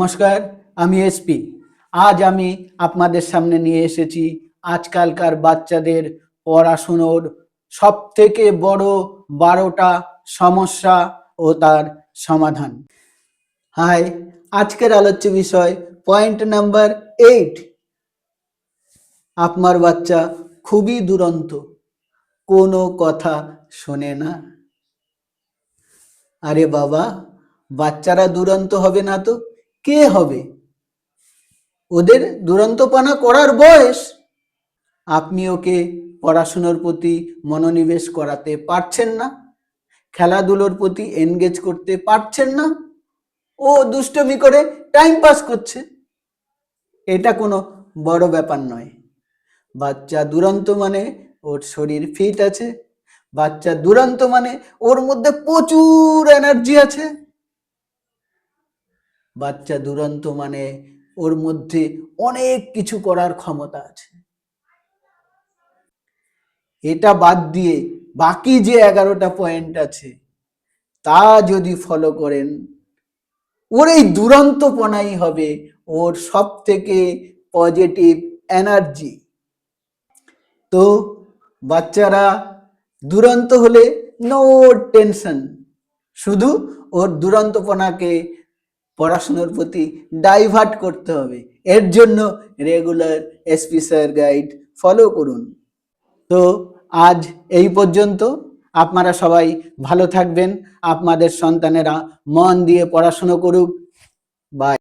নমস্কার, আমি এসপি আজ আমি আপনাদের সামনে নিয়ে এসেছি আজকালকার বাচ্চাদের পড়াশুনোর সব থেকে বড় বারোটা সমস্যা ও তার সমাধান। হাই, আজকের আলোচ্য বিষয় পয়েন্ট নাম্বার এইট। আপনার বাচ্চা খুবই দুরন্ত, কোনো কথা শোনে না। আরে বাবা, বাচ্চারা দুরন্ত হবে না তো? কে হবে? ওদের দুরন্তপনা করার বয়স? আপনি ওকে পড়াশুনোর প্রতি মনোনিবেশ করাতে পারছেন না? খেলাধুলোর প্রতি এনগেজ করতে পারছেন না? ও দুষ্টমি করে টাইম পাস করছে। এটা কোনো বড় ব্যাপার নয়। বাচ্চা দুরন্ত মানে ওর শরীর ফিট আছে। বাচ্চা দুরন্ত মানে ওর মধ্যে প্রচুর এনার্জি আছে। বাচ্চা দুরন্ত মানে ওর মধ্যে অনেক কিছু করার ক্ষমতা আছে। এটা বাদ দিয়ে বাকি যে এগারোটা পয়েন্ট আছে, তা যদি ফলো করেন, ওর এই দুরন্তপনাই হবে ওর সব থেকে পজিটিভ এনার্জি তো বাচ্চারা দুরন্ত হলে নো টেনশন শুধু ওর দুরন্তপনাকে পড়াশোনার প্রতি ডাইভার্ট করতে হবে। এর জন্য regular SP sir guide follow করুন। তো আজ এই পর্যন্ত। আপনারা সবাই ভালো থাকবেন। আপনাদের সন্তানেরা মন দিয়ে পড়াশুনো করুক। বাই